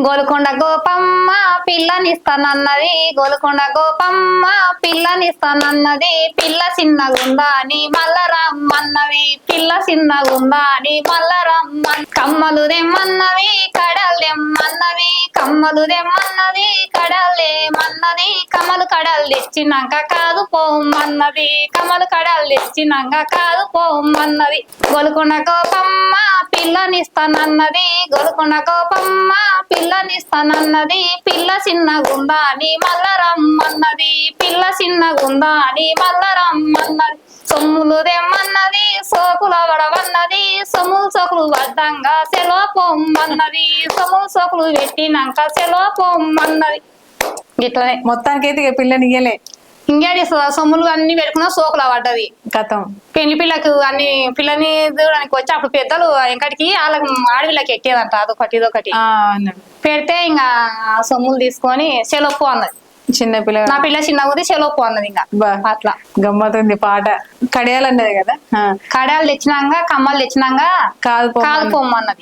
గోలుకొండ గోపమ్మ పిల్లనిస్తానన్నది గోలుకొండ గోపమ్మ పిల్లనిస్తానన్నది పిల్ల చిన్నగుందా అని మల్ల పిల్ల చిన్నగుందా అని మల్ల కమ్మలు దెమ్మన్నది కడలు దెమ్మన్నది కమ్మలు దెమ్మన్నది కడలు దేమన్నది కమలు కడలు తెచ్చినాక కాదు పోమన్నది కమలు కడలు తెచ్చినాక కాదు పోమన్నది గొలుకున కోపమ్మ పిల్లనిస్తానన్నది. గొలుకున కోపమ్మ పిల్లనిస్తానన్నది. పిల్ల చిన్నగుందా అని మల్ల రమ్మన్నది. పిల్ల చిన్నగుందా అని మల్ల రమ్మన్నది. సొమ్ములు తెమ్మన్నది సోకుల అవడమన్నది సొమ్ములు సోకులు వద్దంగా సెలవు పొమ్మన్నది. సొమ్ములు సోకులు పెట్టినాక సెలవు పొమ్మన్నది. ఇట్లనే మొత్తానికి అయితే ఇక పిల్లని ఇయ్యలే. ఇంకేటి సొమ్ములు అన్ని పెట్టుకున్నా సోకుల పడ్డది. కథం పెళ్ళి పిల్లకు అన్ని పిల్లని చూడడానికి వచ్చి అప్పుడు పెద్దలు ఇంకటికి వాళ్ళకి ఆడవిళ్ళకి ఎక్కేదంట అదొకటి ఇదొకటి. పెడితే ఇంకా సొమ్ములు తీసుకొని సెలవు అన్నది. చిన్న పిల్ల నా పిల్ల చిన్నగా ఉంది సెలవు అన్నది ఇంకా. అట్లా. గమ్మతుంది పాట. కడియాలన్నది కదా? ఆ, కడాలు తెచ్చినాక కమ్మలు తెచ్చినాక కాదు కాదు పొమ్మన్నది